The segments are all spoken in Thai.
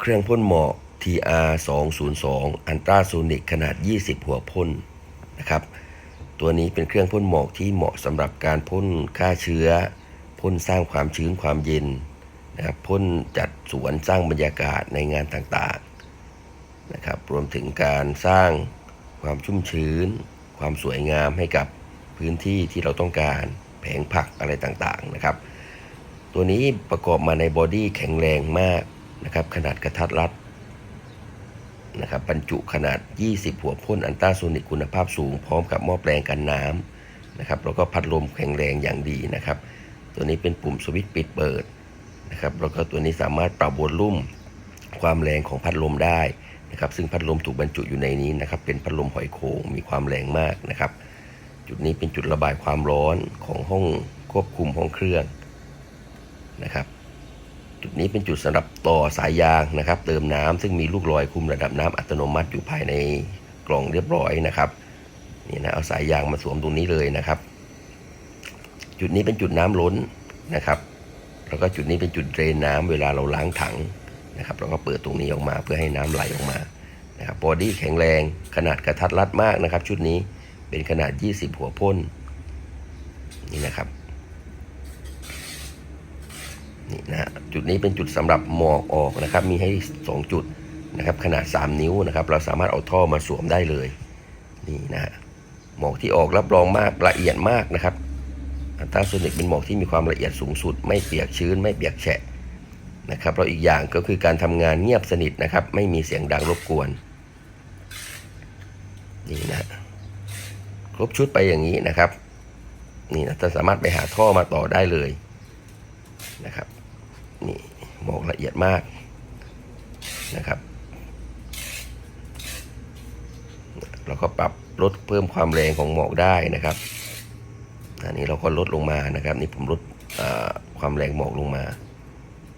เครื่องพ่นหมอก TR 2 0 2อันตราโซนิกขนาด 20 หัวพ่นนะครับ ตัวนี้เป็นเครื่องพ่นหมอกที่เหมาะสำหรับการพ่นฆ่าเชื้อ พ่นสร้างความชื้นความเย็นนะครับพ่นจัดสวนสร้างบรรยากาศในงานต่างๆนะครับรวมถึงการสร้างความชุ่มชื้น ความสวยงามให้กับพื้นที่ที่เราต้องการแผงผักอะไรต่างๆนะครับ ตัวนี้ประกอบมาในบอดี้แข็งแรงมาก นะครับขนาดกระทัดรัดนะครับบรรจุขนาด 20 หัวพ่นอันต้าโซนิกคุณภาพสูง พร้อมกับหม้อแปลงกันน้ำนะครับแล้วก็พัดลมแข็งแรงอย่างดีนะครับ ตัวนี้เป็นปุ่มสวิตช์ปิดเปิดนะครับแล้วก็ตัวนี้สามารถปรับวอลลุ่มความแรงของพัดลมได้นะครับ ซึ่งพัดลมถูกบรรจุอยู่ในนี้นะครับ เป็นพัดลมหอยโขงมีความแรงมากนะครับ จุดนี้เป็นจุดระบายความร้อนของห้องควบคุมห้องเครื่องนะครับ จุดนี้เป็นจุดสำหรับต่อสายยางนะครับ เติมน้ำซึ่งมีลูกลอยคุมระดับน้ำอัตโนมัติอยู่ภายในกล่องเรียบร้อยนะครับนี่นะเอาสายยางมาสวมตรงนี้เลยนะครับ จุดนี้เป็นจุดน้ำล้นนะครับ แล้วก็จุดนี้เป็นจุดเดรนน้ำเวลาเราล้างถังนะครับเราก็เปิดตรงนี้ออกมาเพื่อให้น้ำไหลออกมานะครับบอดี้แข็งแรงขนาดกระทัดรัดมากนะครับ ชุดนี้เป็นขนาด 20 หัวพ่นนี่นะครับ นี่นะจุดนี้เป็นจุดสำหรับหมอกออกนะครับ มีให้ 2 จุดนะครับขนาด 3 นิ้วนะครับ เราสามารถเอาท่อมาสวมได้เลยนี่นะฮะหมอกที่ออกรับรองมากละเอียดมากนะครับอัลตราโซนิกเป็นหมอกที่มีความละเอียดสูงสุด ไม่เปียกชื้น ไม่เปียกแฉะนะครับแล้วอีกอย่างก็คือการทำงานเงียบสนิทนะครับ ไม่มีเสียงดังรบกวนนี่นะครบชุดไปอย่างนี้นะครับ นี่นะจะสามารถไปหาท่อมาต่อได้เลยนะครับ นี่หมอกละเอียดมากนะครับ เราก็ปรับลดเพิ่มความแรงของหมอกได้นะครับอันนี้เราก็ลดลงมานะครับ นี่ผมลดความแรงหมอกลงมา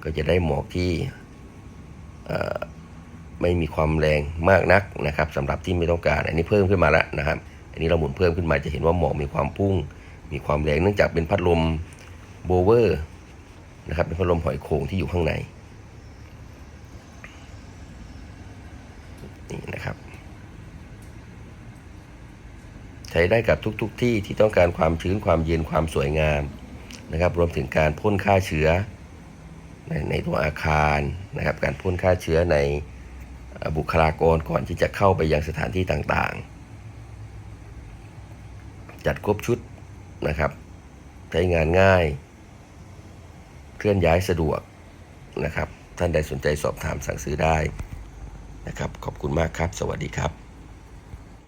ก็จะได้หมอกที่ไม่มีความแรงมากนักนะครับสำหรับที่ไม่ต้องการ อันนี้เพิ่มขึ้นมาแล้วนะครับ อันนี้เราหมุนเพิ่มขึ้นมาจะเห็นว่าหมอกมีความพุ่ง มีความแรงเนื่องจากเป็นพัดลมโบเวอร์ นะครับเป็นพัดลมหอยโขงที่อยู่ข้างในนี่นะครับ ใช้ได้กับทุกๆทที่ที่ต้องการความชื้นความเย็นความสวยงามนะครับ รวมถึงการพ่นฆ่าเชื้อในในตัวอาคารนะครับ การพ่นฆ่าเชื้อในบุคลากรก่อนที่จะเข้าไปยังสถานที่ต่างๆ จัดครบชุดนะครับ ใช้งานง่าย เคลื่อนย้ายสะดวกนะครับ ท่านใดสนใจสอบถามสั่งซื้อได้นะครับ ขอบคุณมากครับ สวัสดีครับ